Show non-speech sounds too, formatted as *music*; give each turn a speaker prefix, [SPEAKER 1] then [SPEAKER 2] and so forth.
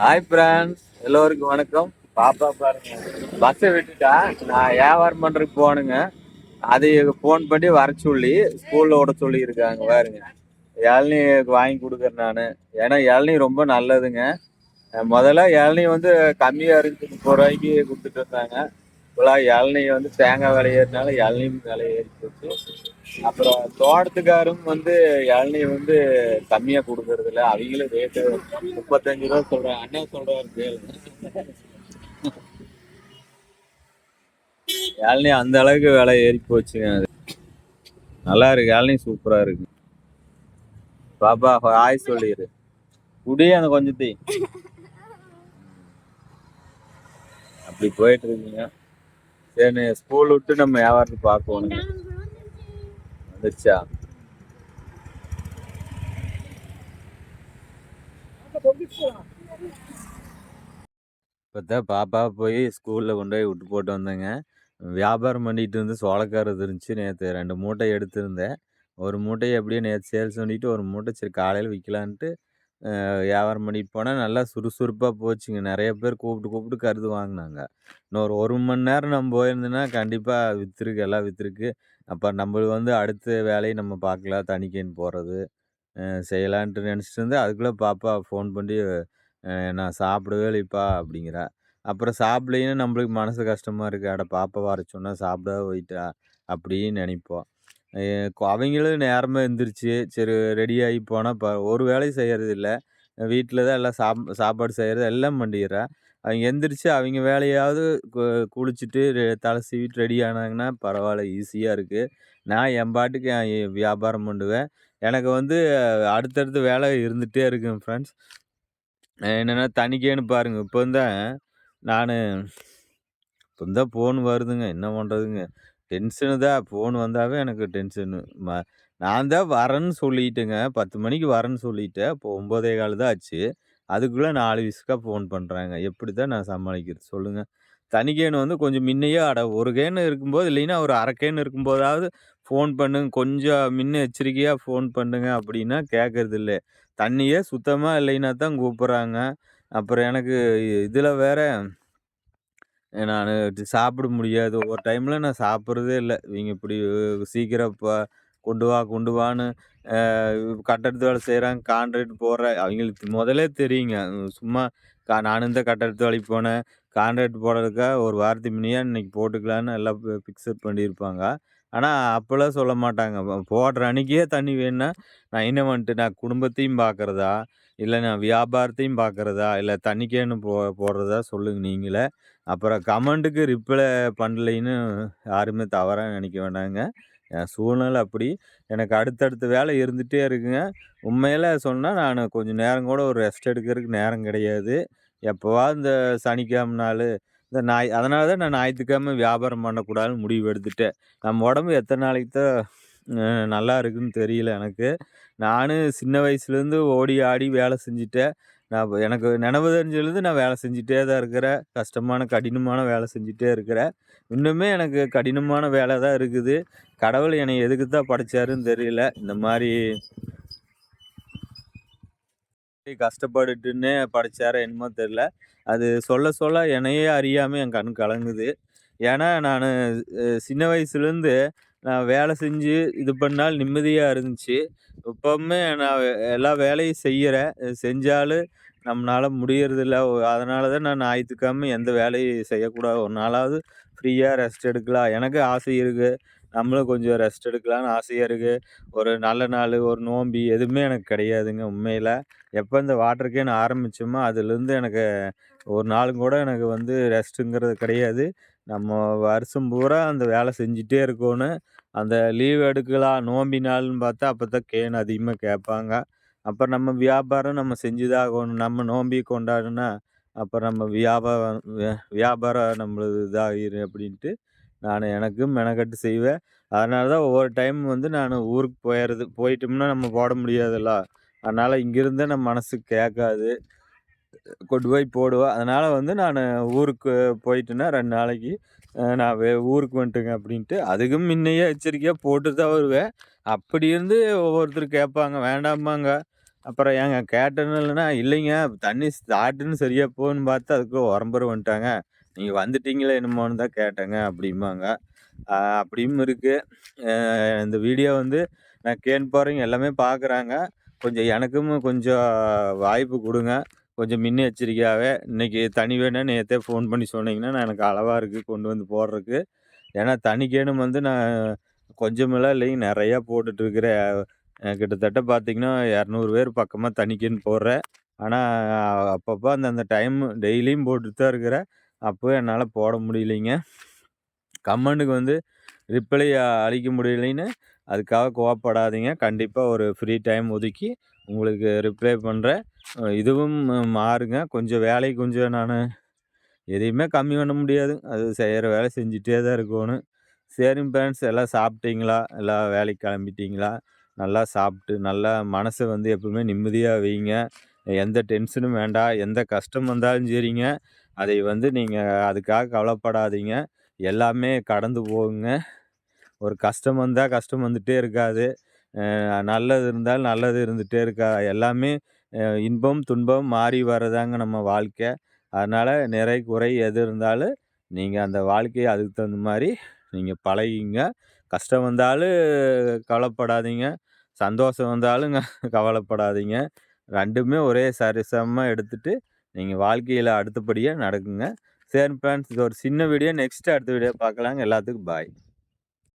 [SPEAKER 1] Hi France எல்லோருக்கும் வணக்கம். பாப்பா பாருங்க. பஸ்ஸை விட்டுட்டா நான் வியாபாரம் பண்ணுறதுக்கு போகணுங்க. அது ஃபோன் பண்ணி வர சொல்லி ஸ்கூலில் விட சொல்லி இருக்காங்க பாருங்க. இளநீ வாங்கி கொடுக்குறேன் நான். ஏன்னா இளநீ ரொம்ப நல்லதுங்க. முதல்ல இளநீ வந்து கம்மியாக இருந்துச்சு. முப்பது ரூபாய்க்கு கொடுத்துட்டு இருந்தாங்க. இப்போலாம் இளநீ வந்து தேங்காய் விலை ஏறினால இளநீ விலை ஏறி போச்சு. அப்புறம் தோட்டத்துக்காரும் வந்து இளநீ வந்து கம்மியா கொடுக்கறது இல்ல அவங்களும் ரேட்டு முப்பத்தஞ்சு ரூபா சொல்றாங்க. அண்ணன் சொல்றாரு கேளுங்க இளநீ அந்த அளவுக்கு விலை ஏறி போச்சுங்க அது நல்லா இருக்கு. இளநீ சூப்பரா இருக்கு. பாப்பா ஆய் சொல்லிடு குடி அந்த கொஞ்சத்தையும் அப்படி போயிட்டு இருக்கீங்க. சரி ஸ்கூல் விட்டு நம்ம வியாபாரத்தை பார்க்கணும் வந்துருச்சா? இப்போதான் பாப்பா போய் ஸ்கூலில் கொண்டு போய் விட்டு போட்டு வந்தேங்க. வியாபாரம் பண்ணிட்டு இருந்து சோளக்காரது இருந்துச்சு நேற்று ரெண்டு மூட்டை எடுத்திருந்தேன். ஒரு மூட்டையை அப்படியே நேற்று சேல்ஸ் பண்ணிட்டு ஒரு மூட்டை சரி காலையில் விற்கலான்ட்டு வியாபாரம் பண்ணிட்டு போனால் நல்லா சுறுசுறுப்பாக போச்சுங்க. நிறைய பேர் கூப்பிட்டு கூப்பிட்டு கருது வாங்கினாங்க. இன்னொரு ஒரு மணி நேரம் நம்ம போயிருந்தோன்னா கண்டிப்பாக விற்றுருக்கு எல்லாம் விற்றுருக்கு அப்போ நம்மளுக்கு வந்து அடுத்த வேலையை நம்ம பார்க்கலாம் தணிக்கைன்னு போகிறது செய்யலான்ட்டு நினச்சிட்டு இருந்தேன். அதுக்குள்ளே பாப்பா ஃபோன் பண்ணி நான் சாப்பிடவே இல்லைப்பா அப்படிங்கிறா. அப்புறம் சாப்பிடலைன்னா நம்மளுக்கு மனசு கஷ்டமாக இருக்குது அட பாப்பா வர சொன்னால் சாப்பிடாத போயிட்டா அப்படின்னு நினைப்போம். அவங்களும் நேரமாக எழுந்திரிச்சு சரி ரெடி ஆகி போனால் இப்போ ஒரு வேலையும் செய்கிறது இல்லை. வீட்டில் தான் எல்லாம் சாப் சாப்பாடு செய்கிறது எல்லாம் பண்ணிடுறேன் அவங்க எந்திரிச்சு அவங்க வேலையாவது கு- குளிச்சுட்டு தலை சீவிட்டு ரெடி ஆனாங்கன்னா பரவாயில்ல ஈஸியாக இருக்குது நான் என் பாட்டுக்கு என் வியாபாரம் பண்ணுவேன். எனக்கு வந்து அடுத்தடுத்து வேலை இருந்துகிட்டே இருக்குங்க ஃப்ரெண்ட்ஸ் என்னென்னா தனிக்கேன்னு பாருங்கள் இப்போ தான் நான் இப்போ தான் ஃபோன் வருதுங்க என்ன பண்ணுறதுங்க டென்ஷனு தான் ஃபோன் வந்தாவே எனக்கு டென்ஷனு ம நான் தான் வரேன்னு சொல்லிட்டேங்க பத்து மணிக்கு வரேன்னு சொல்லிட்டேன் இப்போ ஒம்போதே கால் தான் ஆச்சு. அதுக்குள்ளே நாலு விஸ்கா ஃபோன் பண்ணுறாங்க எப்படி தான் நான் சமாளிக்கிறது? சொல்லுங்கள் தனி கேனு வந்து கொஞ்சம் முன்னையே அட ஒரு கேனு இருக்கும்போது இல்லைன்னா ஒரு அரை கேனு இருக்கும்போதாவது ஃபோன் பண்ணுங்க. கொஞ்சம் முன்ன எச்சரிக்கையாக ஃபோன் பண்ணுங்க அப்படின்னா கேட்கறது இல்லை. தண்ணியே சுத்தமாக இல்லைன்னா தான் கூப்பிட்றாங்க. அப்புறம் எனக்கு இதில் வேற நான் சாப்பிட முடியாது. ஒரு டைமில் நான் சாப்பிட்றதே இல்லை. இவங்க இப்படி சீக்கிரம் இப்போ கொண்டு வா கொண்டு வான்னு கட்டடத்து வேலை செய்கிறாங்க கான்ட்ராக்ட் போடுற அவங்களுக்கு முதலே தெரியுங்க. சும்மா கா நானும் தான் கட்டடத்து வேலைக்கு போனேன். கான்ட்ராக்ட் போடுறதுக்காக ஒரு வாரத்துக்கு முன்னையே இன்னைக்கு போட்டுக்கலான்னு எல்லாம் ஃபிக்ஸட் பண்ணியிருப்பாங்க. ஆனால் அப்போல்லாம் சொல்ல மாட்டாங்க. போடுற அன்னைக்கே தண்ணி வேணும்னா நான் என்ன வந்துட்டு நான் குடும்பத்தையும் பார்க்குறதா இல்லை நான் வியாபாரத்தையும் பார்க்குறதா இல்லை தண்ணிக்கேன்னு போ போடுறதா? சொல்லுங்க நீங்களே. அப்புறம் கமெண்ட்டுக்கு ரிப்ளை பண்ணலைன்னு யாருமே தவறாக நினைக்க வேண்டாங்க. என் சூழ்நிலை அப்படி. எனக்கு அடுத்தடுத்த வேலை இருந்துகிட்டே இருக்குங்க. உண்மையில் சொன்னால் நான் கொஞ்சம் நேரம் கூட ஒரு ரெஸ்ட் எடுக்கிறதுக்கு நேரம் கிடையாது. எப்போவாது இந்த சனிக்கிழமை நாள் இந்த நாய் அதனால தான் நான் ஞாயிற்றுக்கிழமை வியாபாரம் பண்ணக்கூடாதுன்னு முடிவு எடுத்துட்டேன். நம்ம உடம்பு எத்தனை நாளைக்கு தான் நல்லா இருக்குன்னு தெரியல எனக்கு. நானும் சின்ன வயசுலேருந்து ஓடி ஆடி வேலை செஞ்சுட்டேன். நான் எனக்கு நினைவு தெரிஞ்சதுலேருந்து நான் வேலை செஞ்சுட்டே தான் இருக்கிறேன். கஷ்டமான கடினமான வேலை செஞ்சுட்டே இருக்கிறேன். இன்னுமே எனக்கு கடினமான வேலை தான் இருக்குது. கடவுள் என்னை எதுக்கு தான் படைச்சாருன்னு தெரியல. இந்த மாதிரி கஷ்டப்பட்டுட்டுன்னே படைச்சாரோ என்னமோ தெரில அது சொல்ல சொல்ல என்னையே அறியாமல் என் கண் கலங்குது. ஏன்னா நான் சின்ன வயசுலேருந்து நான் வேலை செஞ்சு இது பண்ணால் நிம்மதியாக இருந்துச்சு. இப்போவுமே நான் எல்லா வேலையும் செய்கிறேன் செஞ்சாலும் நம்மளால முடியறதில்ல. அதனால தான் நான் ஞாயிற்றுக்கிழமை எந்த வேலையும் செய்யக்கூடாது. ஒரு நாளாவது ஃப்ரீயாக ரெஸ்ட் எடுக்கலாம். எனக்கு ஆசை இருக்குது நம்மளும் கொஞ்சம் ரெஸ்ட் எடுக்கலாம்னு ஆசையாக இருக்குது ஒரு நல்ல நாள் ஒரு நோம்பி எதுவுமே எனக்கு கிடையாதுங்க உண்மையில். எப்போ இந்த வாட்டர் கேன் ஆரம்பித்தோமோ அதுலேருந்து எனக்கு ஒரு நாளும் கூட எனக்கு வந்து ரெஸ்ட்டுங்கிறது கிடையாது. நம்ம வருஷம் பூரா அந்த வேலை செஞ்சுட்டே இருக்கணும் அந்த லீவ் எடுக்கலாம் நோம்பி நாள்னு பார்த்தா அப்போ தான் கேன் அதிகமாக கேட்பாங்க. அப்புறம் நம்ம வியாபாரம் நம்ம செஞ்சு தான் ஆகணும் நம்ம நோம்பி கொண்டாடுனா அப்புறம் நம்ம வியாபாரம் வியாபாரம் நம்மளது இதாகிடும் அப்படின்ட்டு நான் எனக்கும் மெனக்கட்டு செய்வேன். அதனால தான் ஒவ்வொரு டைம் வந்து நான் ஊருக்கு போயிடுறது போயிட்டோம்னா நம்ம போட முடியாதுல்ல. அதனால் இங்கேருந்தே நம்ம மனசுக்கு கேட்காது. கொண்டு போய் போடுவேன் அதனால் வந்து நான் ஊருக்கு போயிட்டேன்னா ரெண்டு நாளைக்கு நான் வே ஊருக்கு வந்துட்டுங்க அப்படின்ட்டு அதுக்கும் முன்னையே எச்சரிக்கையாக போட்டு தான் வருவேன். அப்படி இருந்து ஒவ்வொருத்தர் கேட்பாங்க வேண்டாமாங்க அப்புறம் ஏங்க கேட்டேன்னு இல்லைன்னா இல்லைங்க தண்ணி ஸ்டார்ட்டுன்னு சரியாக போகுன்னு பார்த்தா அதுக்கு உரம்பரு வந்துட்டாங்க. நீங்கள் வந்துட்டீங்களே என்னமோன்னு தான் கேட்டேங்க அப்படிம்பாங்க. அப்படியும் இருக்குது இந்த வீடியோ வந்து நான் கேன் போகிறவங்க எல்லாமே பார்க்குறாங்க. கொஞ்சம் எனக்கும் கொஞ்சம் வாய்ப்பு கொடுங்க. கொஞ்சம் முன்னெச்சரிக்கையாகவே இன்றைக்கி தனி வேணும்னு நேற்றே ஃபோன் பண்ணி சொன்னீங்கன்னா நான் எனக்கு அளவாக இருக்குது கொண்டு வந்து போடுறதுக்கு. ஏன்னா தனிக்கேனும் வந்து நான் கொஞ்சமெல்லாம் இல்லைங்க நிறையா போட்டுட்ருக்கிறேன் கிட்டத்தட்ட பார்த்திங்கன்னா இரநூறு பேர் பக்கமாக தனிக்கேன்னு போடுறேன். ஆனால் அப்பப்போ அந்தந்த டைம் டெய்லியும் போட்டுட்டு தான் இருக்கிறேன். அப்போ என்னால் போட முடியலைங்க. கமெண்ட்டுக்கு வந்து ரிப்ளை அளிக்க முடியலைன்னு அதுக்காக கோவப்படாதீங்க. கண்டிப்பாக ஒரு ஃப்ரீ டைம் ஒதுக்கி உங்களுக்கு ரிப்ளை பண்ணுறேன் இதுவும் மாறுங்க. கொஞ்சம் வேலை கொஞ்சம் நான் எதையுமே கம்மி பண்ண முடியாது. அது செய்கிற வேலை செஞ்சுட்டே தான் இருக்கணும். சரிங்க ஃப்ரெண்ட்ஸ் எல்லாம் சாப்பிட்டீங்களா? எல்லாம் வேலைக்கு கிளம்பிட்டீங்களா? நல்லா சாப்பிட்டு நல்லா மனசை வந்து எப்பவுமே நிம்மதியாக வைங்க. எந்த டென்ஷனும் வேண்டாம். எந்த கஷ்டம் வந்தாலும் சரிங்க. அதை வந்து நீங்கள் அதுக்காக கவலைப்படாதீங்க. எல்லாமே கடந்து போகுங்க. ஒரு கஷ்டம் வந்தால் கஷ்டம் வந்துகிட்டே இருக்காது. நல்லது இருந்தால் நல்லது இருந்துகிட்டே இருக்கா எல்லாமே இன்பம் துன்பம் மாறி வர்றதாங்க நம்ம வாழ்க்கை. அதனால் நிறை குறை எது இருந்தாலும் நீங்கள் அந்த வாழ்க்கையை அதுக்கு தகுந்த மாதிரி நீங்கள் பழகிங்க. கஷ்டம் வந்தாலும் கவலைப்படாதீங்க. சந்தோஷம் வந்தாலும் *laughs* கவலைப்படாதீங்க. ரெண்டுமே ஒரே சரிசமமாக எடுத்துகிட்டு நீங்கள் வாழ்க்கையில் அடுத்தபடியாக நடக்குங்க. சரி ஃப்ரெண்ட்ஸ் இது ஒரு சின்ன வீடியோ நெக்ஸ்ட்டு அடுத்த வீடியோ பார்க்கலாங்க. எல்லாத்துக்கும் பாய்